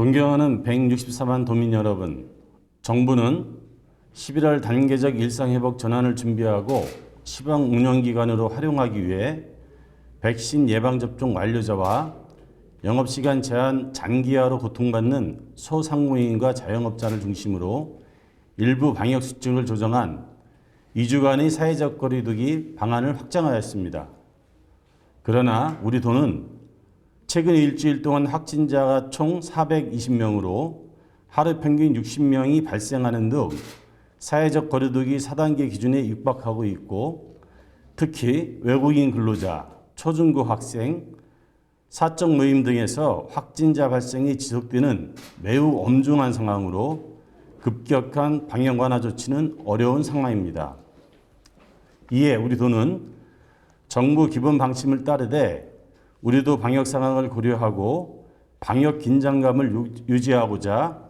존경하는 164만 도민 여러분, 정부는 11월 단계적 일상회복 전환을 준비하고 시방 운영기관으로 활용하기 위해 백신 예방접종 완료자와 영업시간 제한 장기화로 고통받는 소상공인과 자영업자를 중심으로 일부 방역수칙을 조정한 2주간의 사회적 거리두기 방안을 확장하였습니다. 그러나 우리 도는 최근 일주일 동안 확진자가 총 420명으로 하루 평균 60명이 발생하는 등 사회적 거리두기 4단계 기준에 육박하고 있고 특히 외국인 근로자, 초중고 학생, 사적 모임 등에서 확진자 발생이 지속되는 매우 엄중한 상황으로 급격한 방역 완화 조치는 어려운 상황입니다. 이에 우리 도는 정부 기본 방침을 따르되 우리도 방역 상황을 고려하고 방역 긴장감을 유- 유지하고자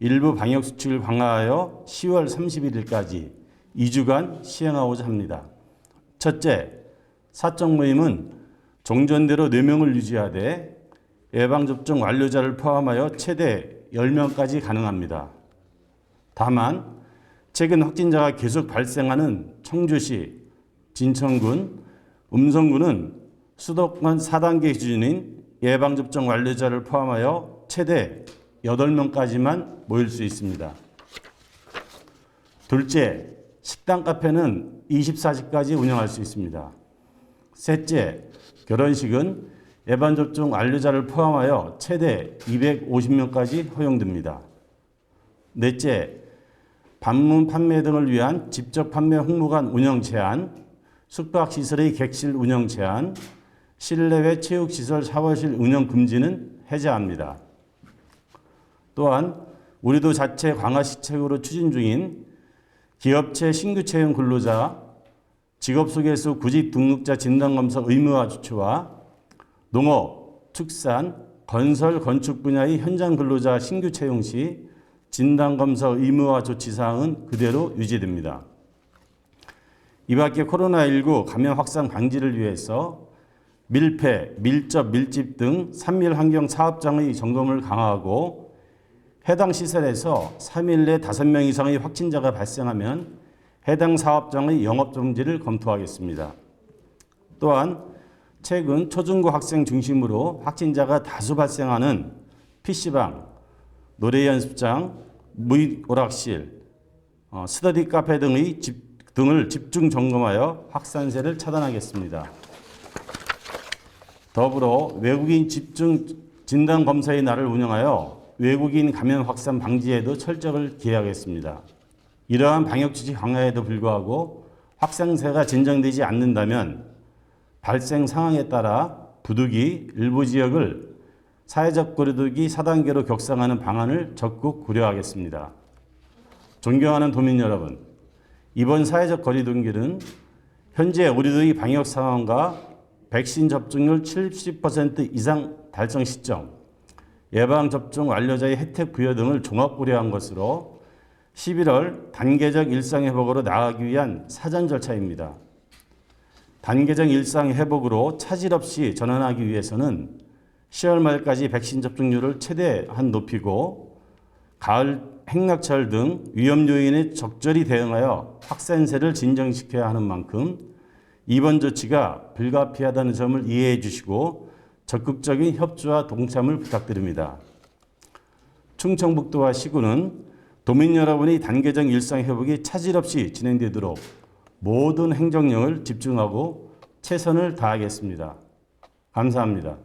일부 방역 수칙을 강화하여 10월 31일까지 2주간 시행하고자 합니다. 첫째, 사적 모임은 종전대로 4명을 유지하되 예방접종 완료자를 포함하여 최대 10명까지 가능합니다. 다만 최근 확진자가 계속 발생하는 청주시, 진천군, 음성군은 수도권 4단계 기준인 예방접종 완료자를 포함하여 최대 8명까지만 모일 수 있습니다. 둘째, 식당 카페는 24시까지 운영할 수 있습니다. 셋째, 결혼식은 예방접종 완료자를 포함하여 최대 250명까지 허용됩니다. 넷째, 방문 판매 등을 위한 직접 판매 홍보관 운영 제한, 숙박시설의 객실 운영 제한, 실내외 체육시설 샤워실 운영 금지는 해제합니다. 또한 우리도 자체 강화 시책으로 추진 중인 기업체 신규 채용 근로자, 직업 소개서 구직 등록자 진단 검사 의무화 조치와 농업, 축산, 건설, 건축 분야의 현장 근로자 신규 채용 시 진단 검사 의무화 조치 사항은 그대로 유지됩니다. 이 밖에 코로나19 감염 확산 방지를 위해서 밀폐, 밀접, 밀집 등 산밀 환경 사업장의 점검을 강화하고 해당 시설에서 3일 내 5명 이상의 확진자가 발생하면 해당 사업장의 영업 정지를 검토하겠습니다. 또한 최근 초중고 학생 중심으로 확진자가 다수 발생하는 PC방, 노래 연습장, 무이 오락실, 어, 스터디 카페 등의 집, 등을 집중 점검하여 확산세를 차단하겠습니다. 더불어 외국인 집중 진단 검사의 날을 운영하여 외국인 감염 확산 방지에도 철저를 기하겠습니다. 이러한 방역 지시 강화에도 불구하고 확산세가 진정되지 않는다면 발생 상황에 따라 부득이 일부 지역을 사회적 거리두기 4단계로 격상하는 방안을 적극 고려하겠습니다. 존경하는 도민 여러분, 이번 사회적 거리두기는 현재 우리들의 방역 상황과 백신 접종률 70% 이상 달성 시점, 예방접종 완료자의 혜택 부여 등을 종합 고려한 것으로 11월 단계적 일상회복으로 나아가기 위한 사전 절차입니다. 단계적 일상회복으로 차질 없이 전환하기 위해서는 10월 말까지 백신 접종률을 최대한 높이고 가을 행락철 등 위험 요인에 적절히 대응하여 확산세를 진정시켜야 하는 만큼 이번 조치가 불가피하다는 점을 이해해 주시고 적극적인 협조와 동참을 부탁드립니다. 충청북도와 시군은 도민 여러분의 단계적 일상 회복이 차질 없이 진행되도록 모든 행정력을 집중하고 최선을 다하겠습니다. 감사합니다.